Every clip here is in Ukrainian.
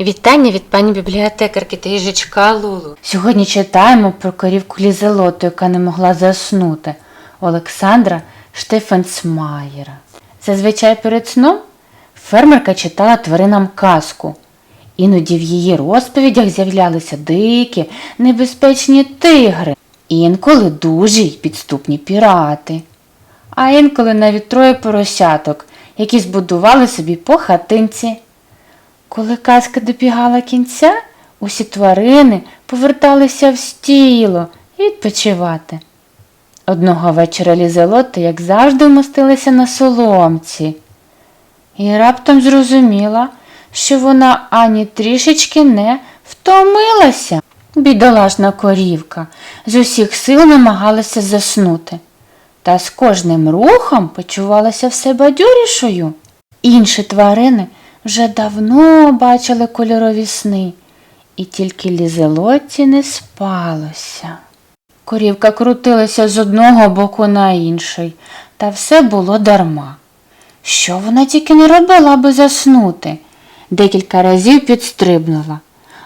Вітання від пані бібліотекарки та їжачка Лулу. Сьогодні читаємо про корівку Лізелоту, яка не могла заснути Олександра Штефенсмаєра. Зазвичай перед сном фермерка читала тваринам казку. Іноді в її розповідях з'являлися дикі, небезпечні тигри, інколи дуже й підступні пірати, а інколи навіть троє поросяток, які збудували собі по хатинці. Коли казка добігала кінця, усі тварини поверталися в стіло відпочивати. Одного вечора Лізелота, як завжди, вмостилася на соломці, і раптом зрозуміла, що вона ані трішечки не втомилася. Бідолашна корівка з усіх сил намагалася заснути, та з кожним рухом почувалася все бадьорішою. Інші тварини вже давно бачили кольорові сни, і тільки лізелоті не спалося. Корівка крутилася з одного боку на інший, та все було дарма. Що вона тільки не робила, аби заснути? Декілька разів підстрибнула,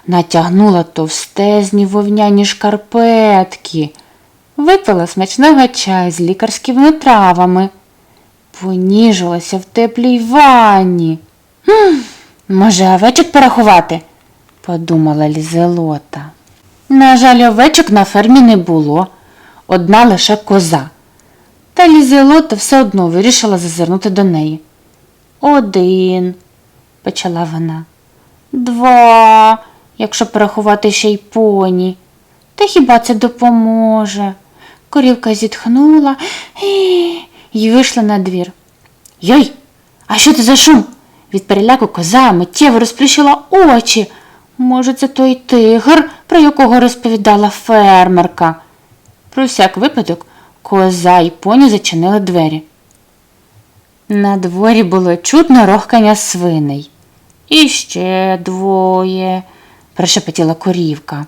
натягнула товстезні вовняні шкарпетки, випила смачного чаю з лікарськими травами, поніжилася в теплій ванні. «Хм, може, овечок порахувати? подумала Лізелота. На жаль, овечок на фермі не було, одна лише коза. Та Лізелота все одно вирішила зазирнути до неї. Один, почала вона. Два, якщо порахувати ще й поні. Та хіба це допоможе? Корівка зітхнула і й вийшла на двір. Йой, а що це за шум? Від переляку коза миттєво розплющила очі. Може, це той тигр, про якого розповідала фермерка. Про всяк випадок коза і поні зачинили двері. На дворі було чутно рохкання свиней. І ще двоє, прошепотіла корівка.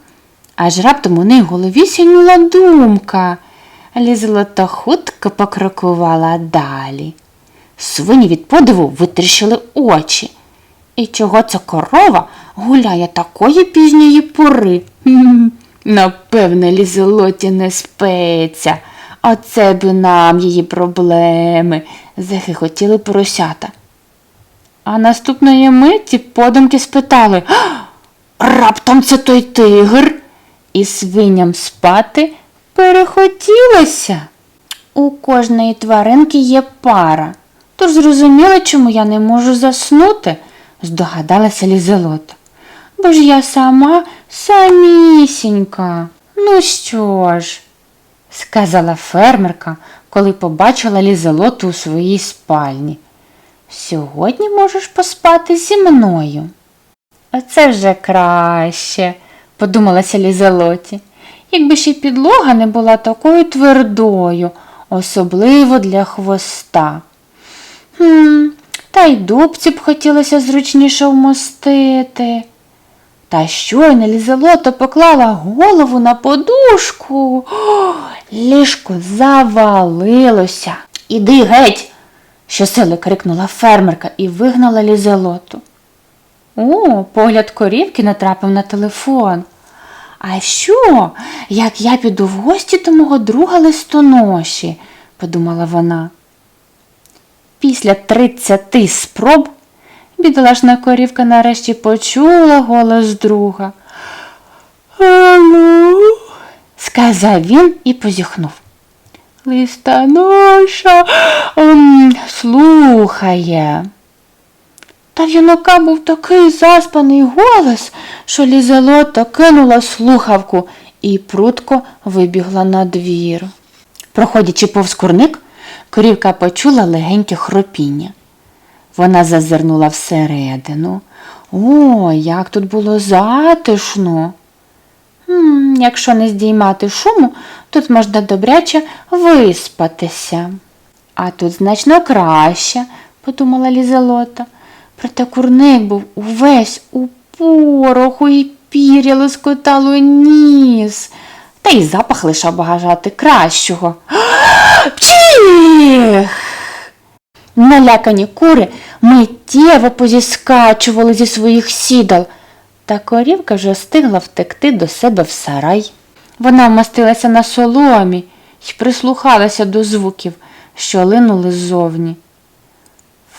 Аж раптом у неї в голові сяйнула думка. Лізлота хутко покрокувала далі. Свині від подиву витріщили очі. І чого ця корова гуляє такої пізньої пори? Хм, Напевне, лізелоті не спеться. Оце б нам її проблеми, захихотіли поросята. А наступної миті подумки спитали Раптом це той тигр? І свиням спати перехотілося. У кожної тваринки є пара. Тож зрозуміла, чому я не можу заснути, здогадалася Лізелота. Бо ж я сама самісінька. Ну що ж, сказала фермерка, коли побачила Лізелоту у своїй спальні. Сьогодні можеш поспати зі мною. Оце вже краще, подумалася Лізелоті, якби ще підлога не була такою твердою, особливо для хвоста. Хм, та й дубці б хотілося зручніше вмостити. Та щойно Лізелота поклала голову на подушку. О, ліжко завалилося. Іди геть, щосили крикнула фермерка і вигнала Лізелоту. О, погляд корівки натрапив на телефон. А що, як я піду в гості до мого друга листоноші, подумала вона. Після тридцяти спроб бідолашна корівка нарешті почула голос друга. Алло, сказав він і позіхнув. Листоноша ем, слухає. Та в юнака був такий заспаний голос, що Лізелота кинула слухавку і прутко вибігла на двір. Проходячи повз курник, корівка почула легеньке хропіння. Вона зазирнула всередину. О, як тут було затишно. М, якщо не здіймати шуму, тут можна добряче виспатися. А тут значно краще, подумала Лізелота. Проте курник був увесь у пороху і пір'я лоскотало ніс, та й запах лишав бажати кращого. Пчих! Налякані кури миттєво позіскачували зі своїх сідал, Та корівка вже встигла втекти до себе в сарай. Вона вмостилася на соломі й прислухалася до звуків, що линули ззовні.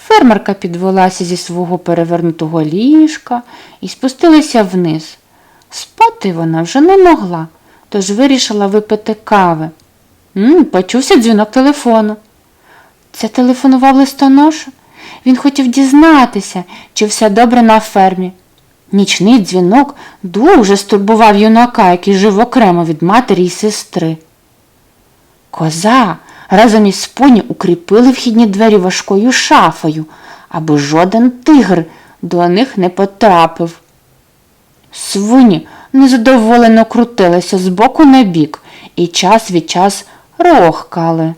Фермерка підвелася зі свого перевернутого ліжка і спустилася вниз. Спати вона вже не могла, тож вирішила випити кави. М, почувся дзвінок телефону. Це телефонував листоноша. Він хотів дізнатися, чи все добре на фермі. Нічний дзвінок дуже стурбував юнака, який жив окремо від матері й сестри. Коза разом із поні укріпили вхідні двері важкою шафою, аби жоден тигр до них не потрапив. Свині незадоволено крутилися з боку на бік і час від час рохкали.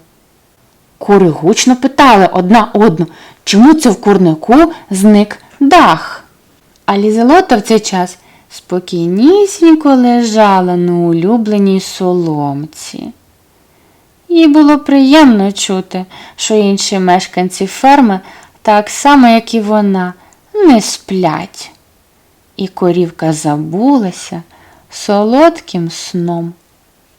Кури гучно питали одна одну, чому це в курнику зник дах. А Лізелота в цей час спокійнісінько лежала на улюбленій соломці. Їй було приємно чути, що інші мешканці ферми, так само, як і вона, не сплять. І корівка забулася солодким сном.